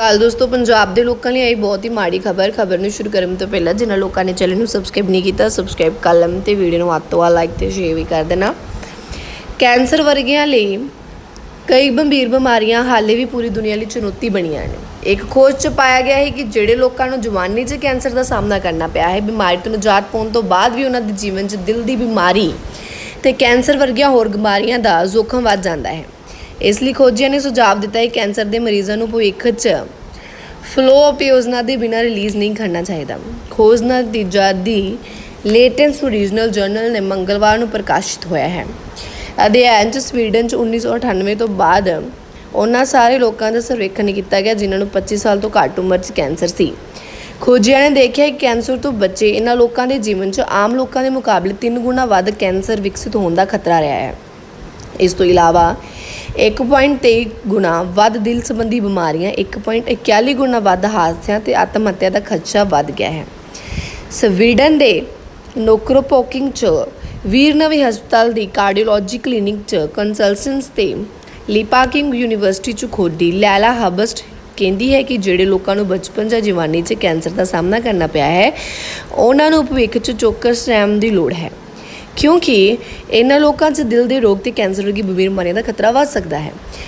ਹਾਲ ਦੋਸਤੋ, ਪੰਜਾਬ ਦੇ ਲੋਕਾਂ ਲਈ ਆਈ ਬਹੁਤ ਹੀ ਮਾੜੀ ਖਬਰ ਖਬਰ ਨੂੰ ਸ਼ੁਰੂ ਕਰਨ ਤੋਂ ਪਹਿਲਾਂ ਜਿਨ੍ਹਾਂ ਲੋਕਾਂ ਨੇ ਚੈਨਲ ਨੂੰ ਸਬਸਕ੍ਰਾਈਬ ਨਹੀਂ ਕੀਤਾ ਸਬਸਕ੍ਰਾਈਬ ਕਰ ਲੈਣ ਤੇ ਵੀਡੀਓ ਨੂੰ ਵੱਧ ਤੋਂ ਵੱਧ ਲਾਈਕ ਤੇ ਸ਼ੇਅਰ ਵੀ ਕਰ ਦੇਣਾ। ਕੈਂਸਰ ਵਰਗਿਆਂ ਲਈ ਕਈ ਗੰਭੀਰ ਬਿਮਾਰੀਆਂ ਹਾਲੇ ਵੀ ਪੂਰੀ ਦੁਨੀਆ ਲਈ ਚੁਣੌਤੀ ਬਣੀਆਂ ਨੇ। ਇੱਕ ਖੋਜ ਚ ਪਾਇਆ ਗਿਆ ਹੈ ਕਿ ਜਿਹੜੇ ਲੋਕਾਂ ਨੂੰ ਜਵਾਨੀ 'ਚ ਕੈਂਸਰ ਦਾ ਸਾਹਮਣਾ ਕਰਨਾ ਪਿਆ ਹੈ, ਬਿਮਾਰੀ ਤੋਂ ਨਿਜਾਤ ਪਾਉਣ ਤੋਂ ਬਾਅਦ ਵੀ ਉਹਨਾਂ ਦੇ ਜੀਵਨ 'ਚ ਦਿਲ ਦੀ ਬਿਮਾਰੀ ਤੇ ਕੈਂਸਰ ਵਰਗੀਆਂ ਹੋਰ ਬਿਮਾਰੀਆਂ ਦਾ ਜ਼ੋਖਮ ਵੱਧ ਜਾਂਦਾ ਹੈ। ਇਸ ਲਈ ਖੋਜੀਆਂ ਨੇ ਸੁਝਾਅ ਦਿੱਤਾ ਹੈ ਕਿ ਕੈਂਸਰ ਦੇ ਮਰੀਜ਼ਾਂ ਨੂੰ ਭਵਿੱਖ 'ਚ ਫਲੋਪੀਓਜ਼ਨਾ ਦੇ ਬਿਨਾਂ ਰਿਲੀਜ਼ ਨਹੀਂ ਕਰਨਾ ਚਾਹੀਦਾ। ਖੋਜ ਨਤੀਜਾ ਦੀ ਲੇਟੈਂਸ ਰੀਜਨਲ ਜਰਨਲ ਨੇ ਮੰਗਲਵਾਰ ਨੂੰ ਪ੍ਰਕਾਸ਼ਿਤ ਹੋਇਆ ਹੈ। ਅਧਿਐਨ 'ਚ ਸਵੀਡਨ 'ਚ 1998 ਤੋਂ ਬਾਅਦ ਉਹਨਾਂ ਸਾਰੇ ਲੋਕਾਂ ਦਾ ਸਰਵੇਖਣ ਕੀਤਾ ਗਿਆ ਜਿਨ੍ਹਾਂ ਨੂੰ 25 ਸਾਲ ਤੋਂ ਘੱਟ ਉਮਰ 'ਚ ਕੈਂਸਰ ਸੀ। ਖੋਜੀਆਂ ਨੇ ਦੇਖਿਆ ਕਿ ਕੈਂਸਰ ਤੋਂ ਬਚੇ ਇਹਨਾਂ ਲੋਕਾਂ ਦੇ ਜੀਵਨ 'ਚ ਆਮ ਲੋਕਾਂ ਦੇ ਮੁਕਾਬਲੇ 3 ਗੁਣਾ ਵੱਧ ਕੈਂਸਰ ਵਿਕਸਿਤ ਹੋਣ ਦਾ ਖਤਰਾ ਰਿਹਾ ਹੈ। ਇਸ ਤੋਂ ਇਲਾਵਾ 1.23 ਗੁਣਾ ਵੱਧ ਦਿਲ ਸੰਬੰਧੀ ਬਿਮਾਰੀਆਂ 1.41 ਗੁਣਾ ਵੱਧ ਹਾਦਸਿਆਂ ਤੇ ਆਤਮ ਹੱਤਿਆ ਦਾ ਖਦਸ਼ਾ ਵੱਧ ਗਿਆ ਹੈ। ਸਵੀਡਨ ਦੇ ਨੋਕਰੋਪੋਕਿੰਗ ਚ ਵੀਰਨਵੀ ਹਸਪਤਾਲ ਦੀ ਕਾਰਡੀਓਲੋਜੀ ਕਲੀਨਿਕ ਚ ਕੰਸਲਟੈਂਸ ਤੇ ਲਿਪਾਕਿੰਗ ਯੂਨੀਵਰਸਿਟੀ ਚ ਖੋਦੀ ਲੈਲਾ ਹਬਸਟ ਕਹਿੰਦੀ ਹੈ ਕਿ ਜਿਹੜੇ ਲੋਕਾਂ ਨੂੰ ਬਚਪਨ ਜਾਂ ਜਵਾਨੀ 'ਚ ਕੈਂਸਰ ਦਾ ਸਾਹਮਣਾ ਕਰਨਾ ਪਿਆ ਹੈ, ਉਹਨਾਂ ਨੂੰ ਭਵਿੱਖ 'ਚ ਚੌਕਸ ਰਹਿਮ ਦੀ ਲੋੜ ਹੈ। ਕਿਉਂਕਿ ਇਹਨਾਂ ਲੋਕਾਂ 'ਚ ਦਿਲ ਦੇ ਰੋਗ ਤੇ ਕੈਂਸਰ ਵਰਗੀ ਬਿਮਾਰੀਆਂ ਦਾ ਖਤਰਾ ਵੱਧ ਸਕਦਾ ਹੈ।